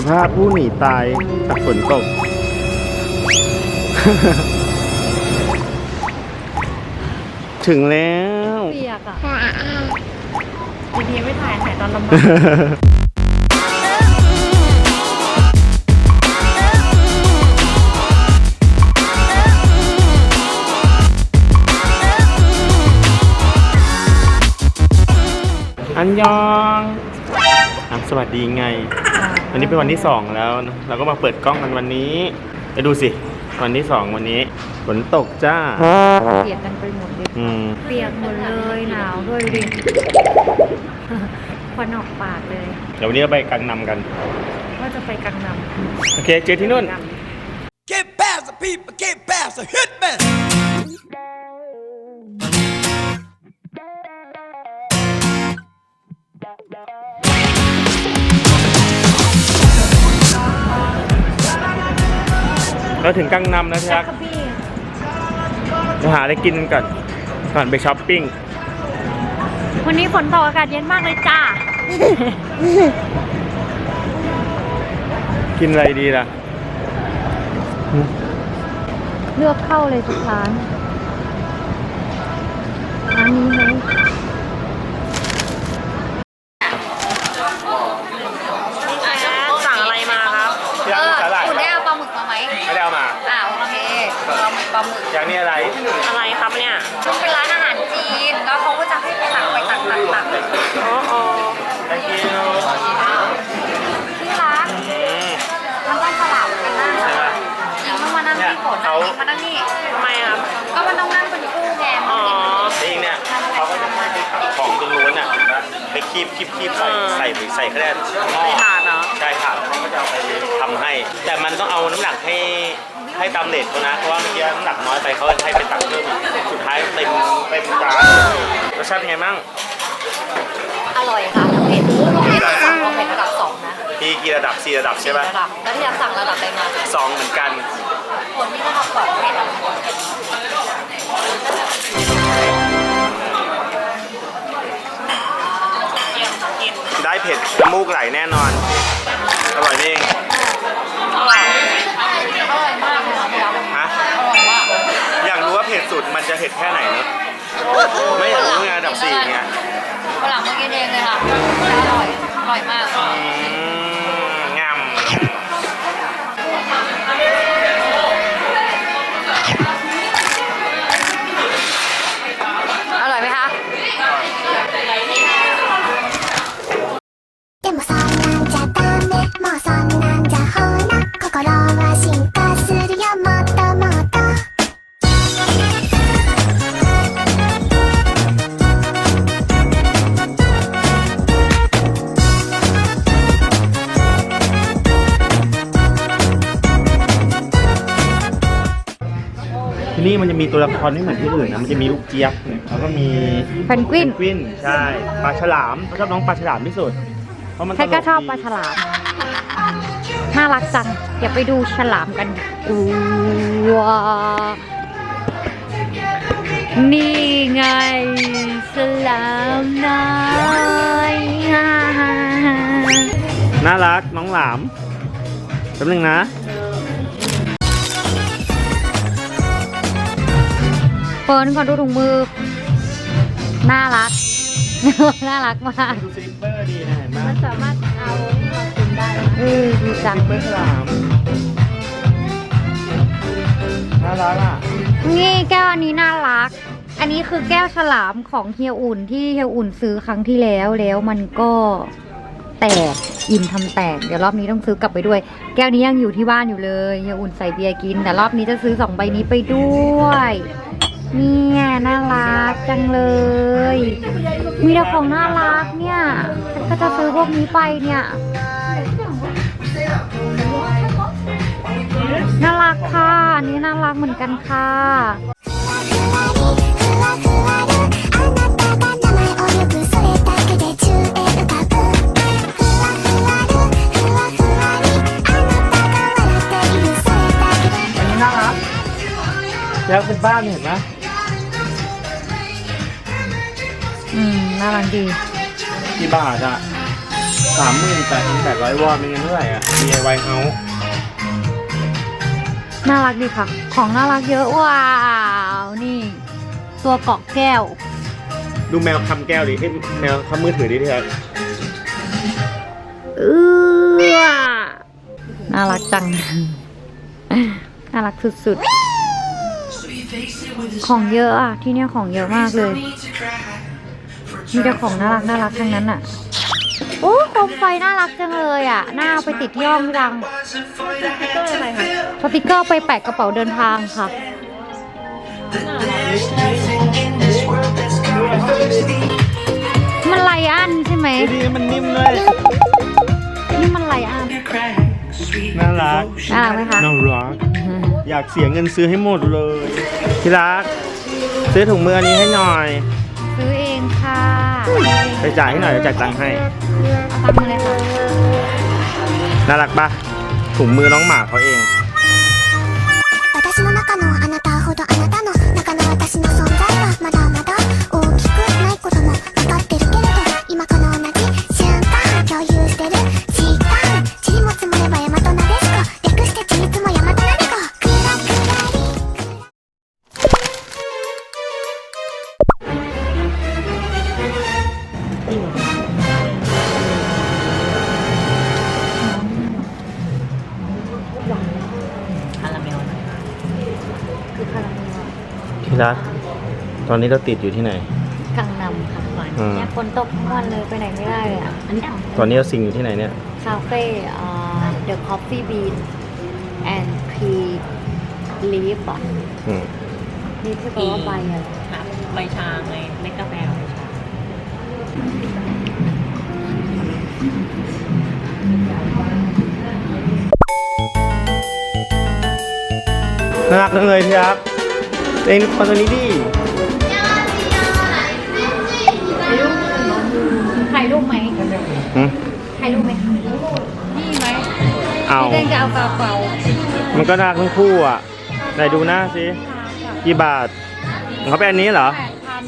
สภาพผู้หนีตายจากฝนตก ถึงแล้ว เปียกอะทีนี้ไม่ถ่ายถ่ายตอนลำบากอันยองอะสวัสดีไง วันนี้เป็นวันที่สองแล้วนะเราก็มาเปิดกล้องกันวันนี้ไปดูสิ วันที่สองวันนี้ฝนตกจ้า เปียกกันไปหมดเลยอืม เปียกหมดเลยหนาวด้วยดูดิควันออกปากเลย เดี๋ยววันนี้เราไปกังนำกัน ว่าจะไปกังนำโอเค เจอที่นู่น Get past the people, get past the hitman. เราถึงกังนำแล้วที่รักกระบี่จะหาอะไรกินกันก่อนก่อนไปช้อปปิ้ง วันนี้ฝนตกอากาศเย็นมากเลยจ้า กินอะไรดีล่ะ เลือกเข้าเลยทุกร้านร้านนี้ไหม สั่งอะไรมาครับ ที่ร้านสาหร่าย คุณได้เอาปลาหมึกมาไหม ไม่ได้เอามา อ่าโอเคเรามีปลาหมึก อย่างนี้อะไร อะไรครับเนี่ยมันเป็นร้านอาหารจีน แล้วเขาก็จะให้ไปตักไปตักตักตัก โอ้โห thank you ที่รัก อืม มันต้องสลับกันนั่ง ใช่ไหม ยิงต้องมานั่งที่ฝน เขา ยิงมานั่งนี่ทำไมครับ ก็มันต้องนั่งเป็นคู่ไง อ๋อจริงเนี่ยเขาก็จะให้ของตรงนู้นน่ะไปคีบคีบคีบใส่ใส่ใส่คะแนนหม้อ ไม่ทานเนาะ ใช่ค่ะแล้วก็จะเอาไปทำให้ แต่มันต้องเอาน้ำหนัก ให้ให้ตามเลทเขานะเพราะว่าเมื่อกี้น้ำหนักน้อยไปเขาให้ไปตักเพิ่มอีกสุดท้ายเต็มเต็มจานรสชาติเป็นไงบ้างอร่อยค่ะเผ็ดที่เราสั่งเราเผ็ดระดับสองนะพี่กี่ระดับสี่ระดับใช่ปะระดับแล้วที่เราสั่งระดับอะไรมาสองเหมือนกันคนที่ระดับสองเผ็ดอะได้เผ็ดน้ำมูกไหลแน่นอน อร่อยนี่เองอร่อยอ ร่อยมากเลยค่ะพี่รักฮะอร่อยมากอยากรู้ว่าเผ็ดสุดมันจะเผ็ดแค่ไหนเนอะไม่อยากรู้ไงอันดับสี่ไงวันหลังมากินเองเลยค่ะอร่อย อร่อยมาก อืม มันจะมีตัวละครไม่เหมือนที่อื่นนะ มันจะมีลูกเจี๊ยบเนี่ยแล้วก็มีเพนกวินกวิน ใช่ ปลาฉลามชอบน้องปลาฉลามที่สุด เพราะมันใครก็ชอบตปลลาดีฉลามน่ารักจังเดี๋ยวไปดูฉลามกันดีกว่านี่ไงฉลามน้อยฮ่าฮ่าฮ่า น่ารักน้องหลามแป๊บนึงนะ เฟิร์นขอดูถุงมือ น่ารัก น่ารักมากดูสลิปเปอร์ดีนะเห็นไหมมันสามารถเอามากินได้เออดีสจังลิปเปอร์ฉลามน่ารักอะนี่แก้วอันนี้น่ารัก อันนี้คือแก้วฉลามของเฮียอุ่นที่เฮียอุ่นซื้อครั้งที่แล้วแล้วมันก็แตกอิ่มทำแตกเดี๋ยวรอบนี้ต้องซื้อกลับไปด้วย แก้วนี้ยังอยู่ที่บ้านอยู่เลยเฮียอุ่นใส่เบียร์กิน แต่รอบนี้จะซื้อสองใบนี้ไปด้วย เนี่ยน่ารักจังเลย มีแต่ของน่ารักเนี่ยก็จะซื้อพวกนี้ไปเนี่ย น่ารักค่ะอันนี้น่ารักเหมือนกันค่ะแล้วเป็นบ้านเห็นไหม อืม น่ารักดี กี่บาทอะสามหมื่นแปดพันแปดร้อยวอนเป็นเงินเท่าไหร่อะ DIY House น่ารักดีค่ะ ของน่ารักเยอะ ว้าว นี่ ตัวเกาะแก้ว ดูแมวคำแก้วดิให้แมวคำมือถือดิที่ครับเออน่ารักจัง น่ารักสุดๆ ของเยอะอะ ที่เนี่ยของเยอะมากเลย มีแต่ของน่ารักน่ารักทั้งนั้นอะโอ้โคมไฟน่ารักจังเลยอะน่าเอาไปติดที่ห้องจังสติกเกอร์ไปแปะกระเป๋าเดินทางค่ะ มันไลอันใช่ไหมดีมันนิ่มเลยนี่มันไลอันน่ารักน่ารักไหมคะน่ารักอยากเสียเงินซื้อให้หมดเลยที่รัก ซื้อถุงมืออันนี้ให้หน่อย ซื้อเองค่ะ ไปจ่ายให้หน่อยเดี๋ยวจ่ายตังค์ให้ เอาตังค์มาเลยค่ะ น่ารักปะถุงมือน้องหมาเขาเอง ที่รัก ตอนนี้เราติดอยู่ที่ไหน กังนำค่ะอืม เนี่ยฝนตกทั้งวันเลยไปไหนไม่ได้เลยอะอันนี้ตอนนี้เราสิงอยู่ที่ไหนเนี่ย คาเฟ่เอ่อ The Coffee Bean and Tea Leaf อะอืมนี่ที่แปลว่าใบอะไรค่ะใบชาไงเม็ดกาแฟใบชาน่ารักจังเลยที่รัก เองมาตัวนี้ดิถ่ายรูปไหมหืมถ่ายรูปไหมนี่ไหมเอาพี่เต้นจะเอากระเป๋ามันก็น่ารักทั้งคู่อะ ไหนดูหน้าสิกี่บาทของเขาเป็นอันนี้เหรอ แปดพัน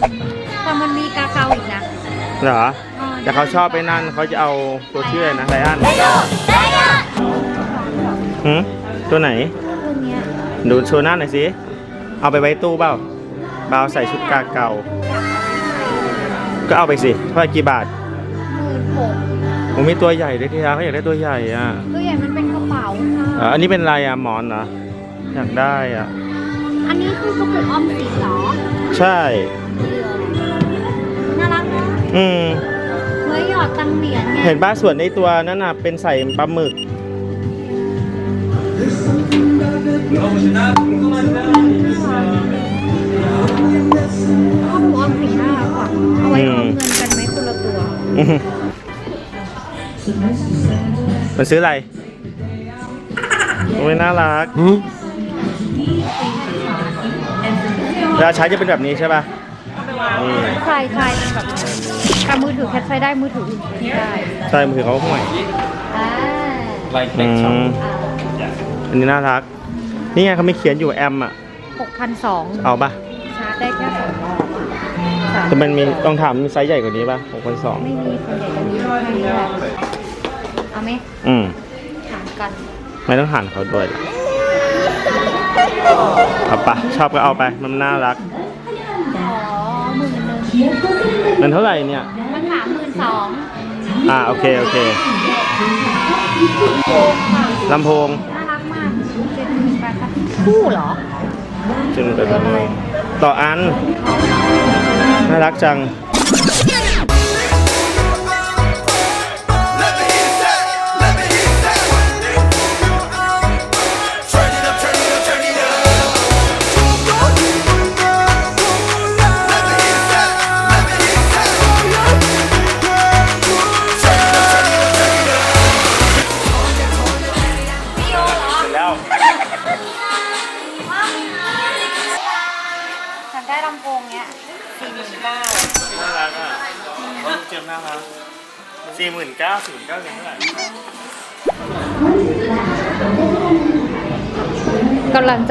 แต่มันมีกาเกาอีกนะเหรอ แต่เขาชอบไปนั่นเขาจะเอาตัวชื่ออะไรนะไลอันหืมตัวไหน เรื่องเนี้ยดูโชว์หน้าหน่อยสิ เอาไปไว้ตู้เปล่าเบาใส่ชุดกาเก่า ก็เอาไปสิเท่าไหร่กี่บาทหมื่นหกผมมีตัวใหญ่ด้วยที่รักเขาอยากได้ตัวใหญ่อะตัวใหญ่มันเป็นกระเป๋าเอ่ค่ะออันนี้เป็นอะไรอะหมอนเหรออยากได้อะ อันนี้คือกระปุกออมสินเหรอใช่ น่ารักนะอืมเมื่อหยอดตังเหรียญเนี่ยเห็นป้าส่วนในตัวนั้นน่ะเป็นใส่ปลาหมึก กระปุกออมสินน่ารักกว่าเอาไว้ออมเงินกันไหมคนละตัว อื้อหือมันซื้ออะไรโอ้ยน่ารักเวลาใช้จะเป็นแบบนี้ใช่ป่ะนี่ใช่ใช่เป็นแบบนั้นแต่มือถือแคทใช้ได้มือถืออื่นไม่ได้ใช่มือถือเขาห่วยอ่าอืมอันนี้น่ารัก นี่ไงเขาไม่เขียนอยู่แอมอะหกพันสองเอาป่ะชาร์จได้แค่สองรอบสามแต่มันมีต้องถามมีไซส์ใหญ่กว่านี้ป่ะหกพันสองไม่มีคนใหญ่จะมีแค่นี้แหละเอาไหมอืมถามกัน ไม่ต้องหันเขาด้วยล่ะเอาปะชอบก็เอาไปมันน่ารักอ๋อหมื่นหนึ่งมันเท่าไหร่เนี่ย มันถามหมื่นสองอ่าโอเคโอเคลำโพง คู่เหรอจึงเป็นลำโพงต่ออัน น่ารักจัง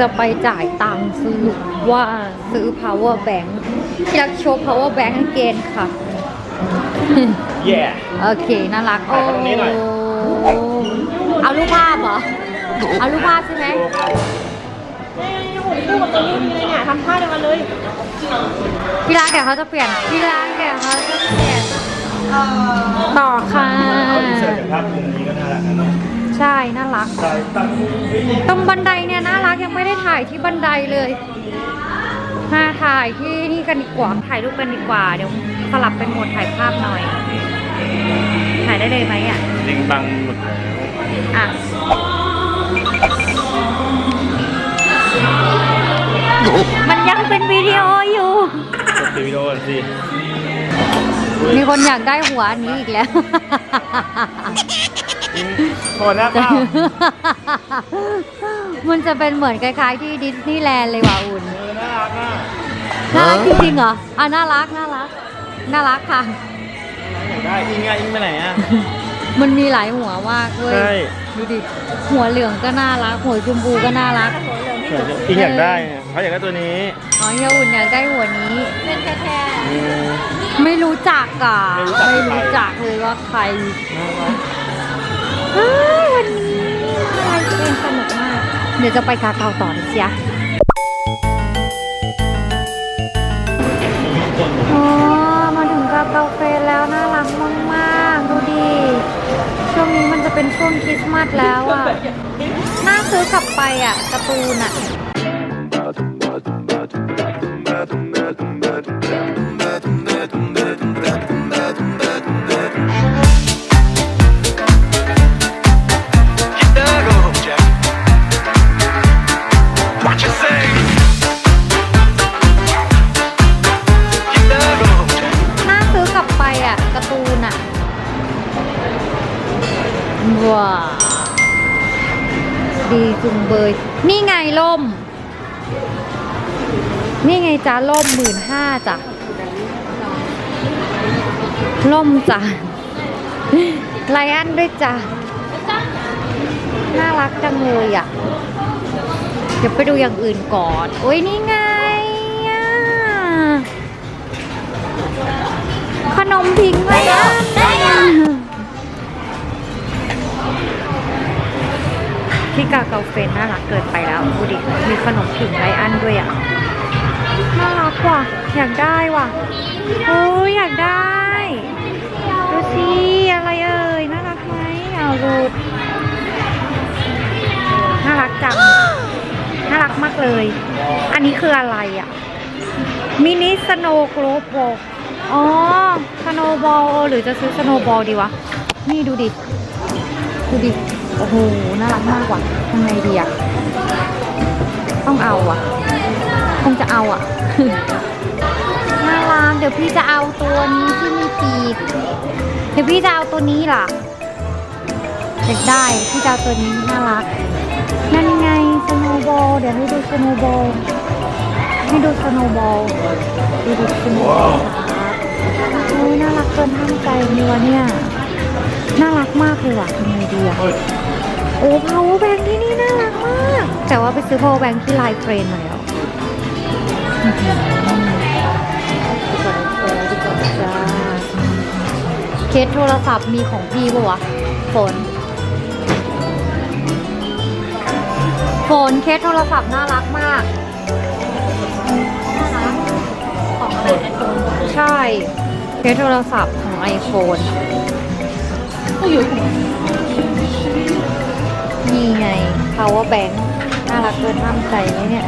จะไปจ่ายตังค์ซื้อว่าซื้อ power bank อยากโชว์ power bank เกนค่ะ แย่ โอเค น่ารัก โอ้ ถ่ายตรงนี้หน่อย เอารูปภาพเหรอ เอารูปภาพใช่ไหม พี่รักเดี๋ยวเขาจะเปลี่ยน พี่รักเดี๋ยวเขาจะเปลี่ยน ต่อค่ะ เขาอินเสิร์ตจากภาพมุมนี้ก็น่ารักนะเนาะ ใช่น่ารักใช่ตั้งตรงบันไดเนี่ยน่ารักยังไม่ได้ถ่ายที่บันไดเลยมาถ่ายที่นี่กันดีกว่าถ่ายรูปกันดีกว่า เดี๋ยวสลับเป็นโหมดถ่ายภาพหน่อย ถ่ายได้เลยไหมอะจริงบังหมดแล้วอะมันยังเป็นวิดีโออยู่กดวิดีโอก่อนสิมีคนอยากได้หัวอันนี้อีกแล้ว จริงพอหน้าเปล่ามันจะเป็นเหมือนคล้ายๆที่ดิสนีย์แลนด์เลยว่ะอุ่น เออน่ารักอะน่ารักจริงๆเหรอ อะน่ารักน่ารัก น่ารักค่ะ อยากได้อิงอะอิงไปไหนอะ มันมีหลายหัวมากเว้ย ใช่ ดูดิ หัวเหลืองก็น่ารัก หัวชมพูก็น่ารัก อิงอยากได้อะเขาอยากได้ตัวนี้อ๋อเฮียอุ่นอยากได้หัวนี้ เป็นแท้อืม ไม่รู้จักอะไม่รู้จัก เลยว่าใคร วันนี้อะไรเองสนุกมาก เดี๋ยวจะไปกาเกาต่อนะเชียอ๋อมาถึงกาเกาเฟสแล้วน่ารักมากๆ ดูดิ ช่วงนี้มันจะเป็นช่วงคริสต์มาสแล้วอะ น่าซื้อกลับไปอะการ์ตูนอะ นี่ไงล่ม นี่ไงจ้าล่มหมื่นห้าจ้ะล่มจ้ะไลอันด้วยจ้ะน่ารักจังเลยอะ เดี๋ยวไปดูอย่างอื่นก่อน โอ้ยนี่ไงขนมพิงไว้อะ ที่กาเกาเฟนน่ารักเกินไปแล้วดูดิมีขนมผิงไรอันด้วยอะน่ารักว่ะอยากได้ว่ะโอ้ยอยากได้ดูสิอะไรเอ่ยน่ารักไหมเอาดูน่ารักจังน่ารักมากเลย อันนี้คืออะไรอะมินิสโนว์โกลบอลอ๋อสโนว์บอลหรือจะซื้อสโนว์บอลดีวะ นี่ดูดิ ดูดิ โอ้โห น่ารักมากว่ะทำไงดีอะต้องเอาอะ คงจะเอาอะ น่ารัก เดี๋ยวพี่จะเอาตัวนี้ที่มีปีก เดี๋ยวพี่จะเอาตัวนี้ล่ะอยากได้พี่จะเอาตัวนี้น่ารัก นั่นไงสโนว์บอลเดี๋ยวให้ดูสโนว์บอลให้ดูสโนว์บอลดูดูสโนว์บอลครับโอ้ยน่ารักเกินห้ามใจเลยวเนี่ย น่ารักมากเลยว่ะทำไงดีอะโอ้ power bank ที่นี่น่ารักมาก แต่ว่าไปซื้อ power bank ที่ไลน์เฟรนมาแล้วอื้อหือดีกว่าดีกว่าจ้าเคสโทรศัพท์มีของพี่ปะวะฝนฝนเคสโทรศัพท์น่ารักมากของอะไรไอโฟนใช่เคสโทรศัพท์ของ iPhone นี่ ไง power bank น่ารักเกินห้ามใจไหมเนี่ย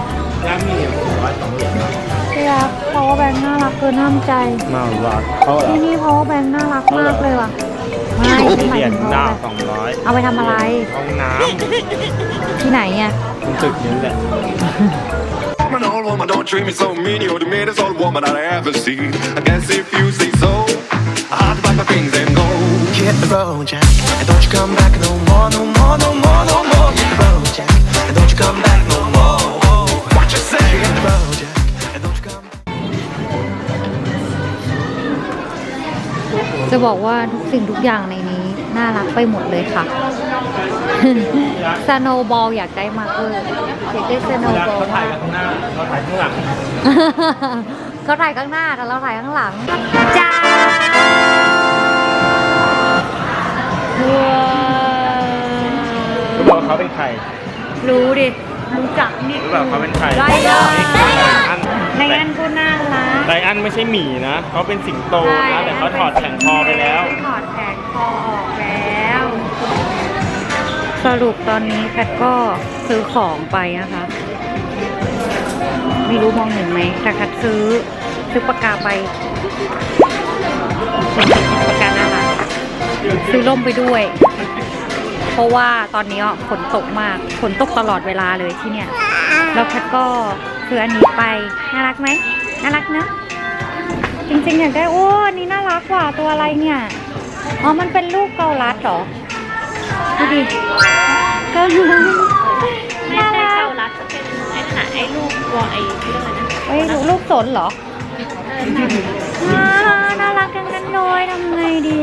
น้ำมีเหรียญร้อยสองเหรียญที่รัก power bank น่ารักเกินห้ามใจมาหลอดเขาเหรอที่นี่ power bank น่ารักมากเลยว่ะไม่เหหมายรียญถึงดาว power สองร้อย bank เอาไปทำอะไรห้องน้ที่ไหนอะำตรงตึกนี้แหละ Woman, old woman, don't treat me so mean. You're the meanest old woman that I ever seen. I guess if you say so, I'll have to pack my things and go. Hit the road, Jack, and don't you come back no more, no more, no more, no more. Hit the road, Jack, and don't you come back no more. What you say? Hit the road, Jack, and don't you come. จะบอกว่าทุกสิ่งทุกอย่างในนี้ น่ารักไปหมดเลยค่ะ สโนบอลอยากได้มากเลยอยากได้สโนเวลาบอลเขาถ่ายกันข้างหน้า เราถ่ายข้างหลัง เขาถ่ายข้างหน้าแต่เราถ่ายข้างหลังจ้า รู้ดิ รู้จักนี่รู้แบบเขาเป็นใครไลออนอันไลออนก็น่ารักไลอันไม่ใช่หมีนะเขาเป็นสิงโตใช่นะ แต่เขาถอดแข่งคอไปแล้ว ถอดแผงคอออกแล้ว สรุปตอนนี้แพทก็ซื้อของไปนะคะ ไม่รู้มองเห็นไหมแต่แพทซื้อซื้อปากกาไปปากกาน่ารักซื้อร่มไปด้วยเพ ราะว่าตอนนี้อะฝนตกมากฝนตกตลอดเวลาเลยที่เนี่ยแล้วแพทก็ซื้ออันนี้ไปน่ารักไหมน่ารักเนอะจริงๆอยากได้โอ้อันนี้น่ารักกว่าตัวอะไรเนี่ยอ๋อมันเป็นลูกเกาลัดเหรอดูดิก็น่ารักเกาลัดจะเป็นไอ้นั่นน่ะไอ้ลูกวอไอ้เรื่องอะไรนะเฮ้ยลูกสนเหรอ เลยทำไงดี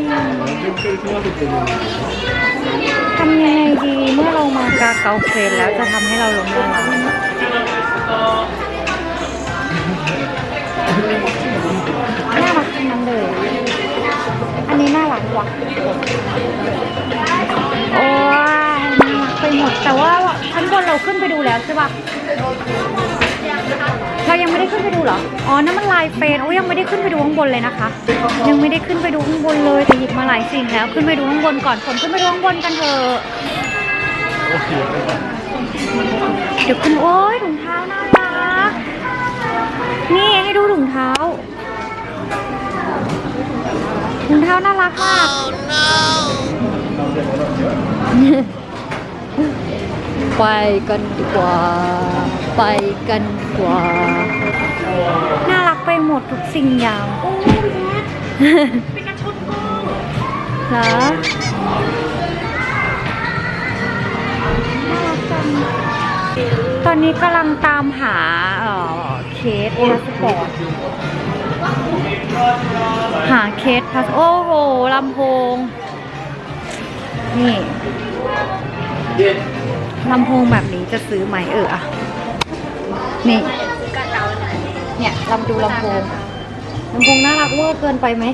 ทำยังไงดีเมื่อเรามากาเกาเฟนแล้วจะทำให้เราลงน่ารักน่ารักทั้งนั้นเลยอันนี้น่ารักว่ะโอ้ยน่ารักไปหมดแต่ว่าชั้นบนเราขึ้นไปดูแล้วใช่ปะ ยังไม่ได้ขึ้นไปดูเหรอ อ๋อนั่นมันลายเฟนโอ้ยยังไม่ได้ขึ้นไปดูข้างบนเลยนะคะ ยังไม่ได้ขึ้นไปดูข้างบนเลยแต่หยิบมาหลายสิ่งแล้ว ขึ้นไปดูข้างบนก่อนฝนขึ้นไปดูข้างบนกันเถอะเดี๋ยวคุณโอ้ยถุงเท้าน่ารักนี่ให้ดูถุงเท้าถุงเท้าน่ารักมาก ไปกันดีกว่า ไปกันดีกว่า น่ารักไปหมดทุกสิ่งอย่างโอ้ยเป็นกระชุดเหรอน่ารักจังตอนนี้กำลังตามหาเอ่อเคสพาสปอร์ตหาเคสพาสโอ้โหลำโพง นี่ ลำโพงแบบนี้จะซื้อไหมเอออะนี่เนี่ยลำดูลำโพงลำโพงน่ารักเวอร์เกินไปไหม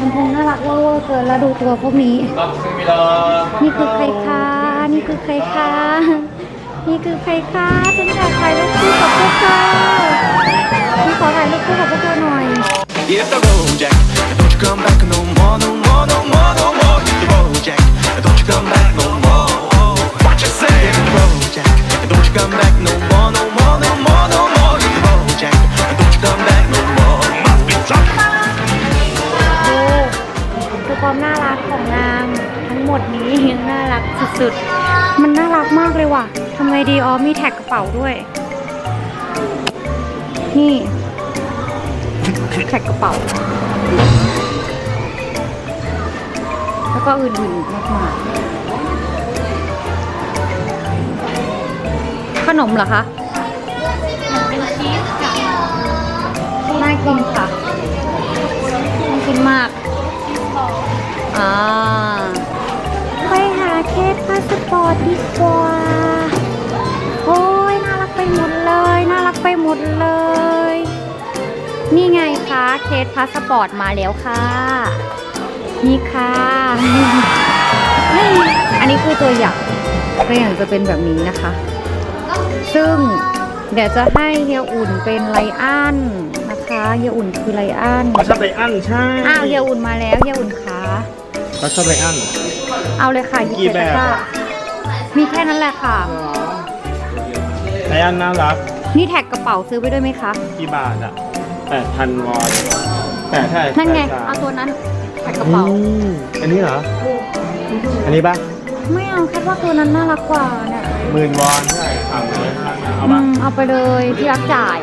ลำโพงน่ารักเวอร์เกินแล้วดูตัวพวกนี้ นี่คือใครคะนี่คือใครคะนี่คือใครคะฉันอยากถ่ายรูปคู่กับพวกเธอพี่ขอถ่ายรูปคู่กับพวกเธอหน่อย Hit the road, Jack. And don't you come back no more, no more, no more, no more. Hit the road, Jack. And don't you come back no more. What you say? Hit the road, Jack. And don't you come back no more, no more, no more, no more. Hit the road, Jack. And don't you come back no more. Must be tough. ดูดูความน่ารักของนางทั้งหมดนี้ยังน่ารักสุดๆ มันน่ารักมากเลยว่ะทำไงดีอ๋อมีแท็กกระเป๋าด้วย นี่แท็กกระเป๋า แล้วก็อื่นๆมากมายขนมเหรอคะเป็นชีสค่ะน่ากินค่ะน่ากินมากอ่าไปหาเคสพาสปอร์ตดีกว่าโอ้ยน่ารักไปหมดเลยน่ารักไปหมดเลย นี่ไงคะเคสพาสปอร์ตมาแล้วค่ะ นี่ค่ะ อันนี้คือตัวอย่างตัวอย่างจะเป็นแบบนี้นะคะ ซึ่งเดี๋ยวจะให้เฮียอุ่นเป็นไลอ้อนนะคะเฮียอุ่นคือไลอ้อนเขาชอบไลอันใช่อ้าวเฮียอุ่นมาแล้วเฮียอุ่นคะเขาชอบไลอันเอาเลยค่ะหยิบกี่ใส่แบบตะกร้ามีแค่นั้นแหละค่ะไลอันน่ารัก นี่แท็กกระเป๋าซื้อไปด้วยไหมคะ กี่บาทอะแปดพันวอนแต่ใช่นั่นไงแปดสามเอาตัวนั้น แท็กกระเป๋า อืมอันนี้เหรอ อันนี้ปะไม่เอาแค่ว่าตัวนั้นน่ารักกว่าเนี่ยหมื่นวอนใช่ฝั่งเลยเอาอืปะมเอาไปเลยที่รักจ่าย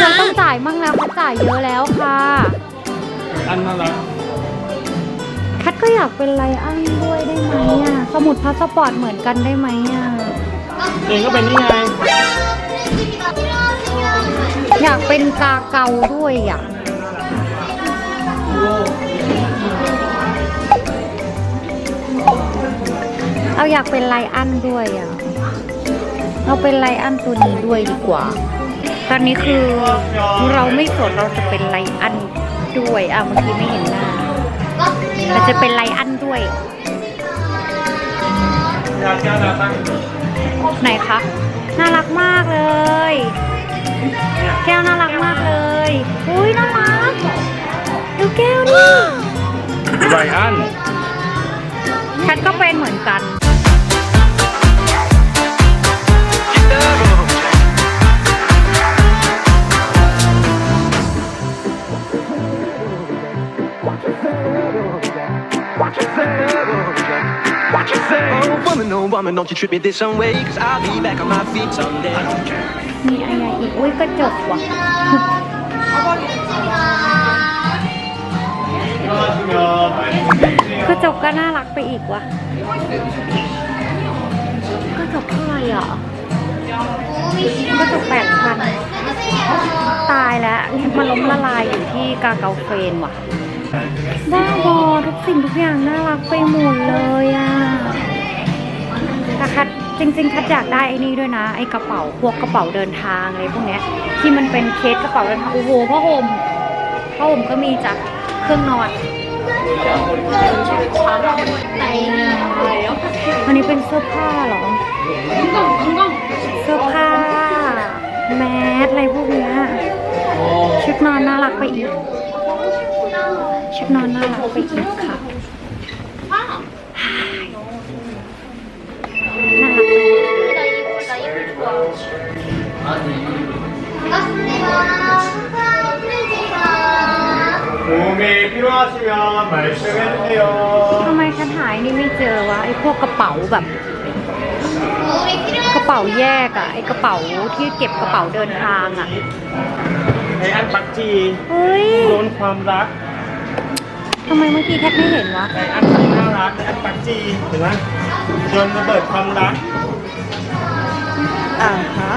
เราต้องจ่ายมั่งแล้วเขาจ่ายเยอะแล้วค่ะอันน่ารักแคทก็อยากเป็นไลอ้อนด้วยได้ไหมอะสมุดพาสปอร์ตเหมือนกันได้ไหมอะเองก็เป็นนี่ไง อยากเป็นกาเกาด้วยอะ เราอยากเป็นไลอันด้วยอะเราเป็นไลอันตัวนี้ด้วยดีกว่า ตอนนี้คือเราไม่สนเราจะเป็นไลอันด้วยอะเมื่อกี้ไม่เห็นหน้าเราจะเป็นไลอันด้วยยาแก้วนาตั้งไหนคะ น่ารักมากเลย แก้วน่ารักมากเลย อุ้ยน่ารักดูแก้วนี่ไรอันแคทก็เป็นเหมือนกัน woman, oh, woman, don't you treat me this some way, cause I'll be back on my feet someday. มีอะไรอีกอุ้ยกระจกว่ะกระจกก็น่ารักไปอีกว่ะกระจกเท่าไหร่อะกระจกแปดพันตายแล้วมันล้มละลายอยู่ที่กาเกาเฟรนว่ะบ้าบอทุกสิ่งทุกอย่างน่ารักไปหมดเลยอะ แต่คัดจริงๆคัดอยากได้ไอ้นี่ด้วยนะ ไอ้กระเป๋าพวกกระเป๋าเดินทางอะไรพวกเนี้ยที่มันเป็นเคสกระเป๋าเดินทางโอ้โหผ้าห่มผ้าห่มก็มีจ้ะเครื่องนอนอันนี้เป็นเสื้อผ้าเหรอเสื้อผ้าแมสอะไรพวกเนี้ยชุดนอนน่ารักไปอีกชุดนอนน่ารักไปอีกค่ะ 필요하시면 말씀해주세요. ทำไมฉันหายนี่ไม่เจอวะไอ้พวกกระเป๋าแบบ กระเป๋าแยกอะไอ้กระเป๋าที่เก็บกระเป๋าเดินทางอะ ไออันปักจี เฮ้ย โดนความรัก ทำไมเมื่อกี้แคทไม่เห็นวะ ไออันที่น่ารักไออันปักจีเห็นไหมโดนระเบิดความรัก อ่าฮะ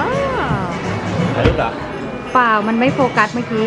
ถ่ายรูปเหรอ เปล่ามันไม่โฟกัสเมื่อกี้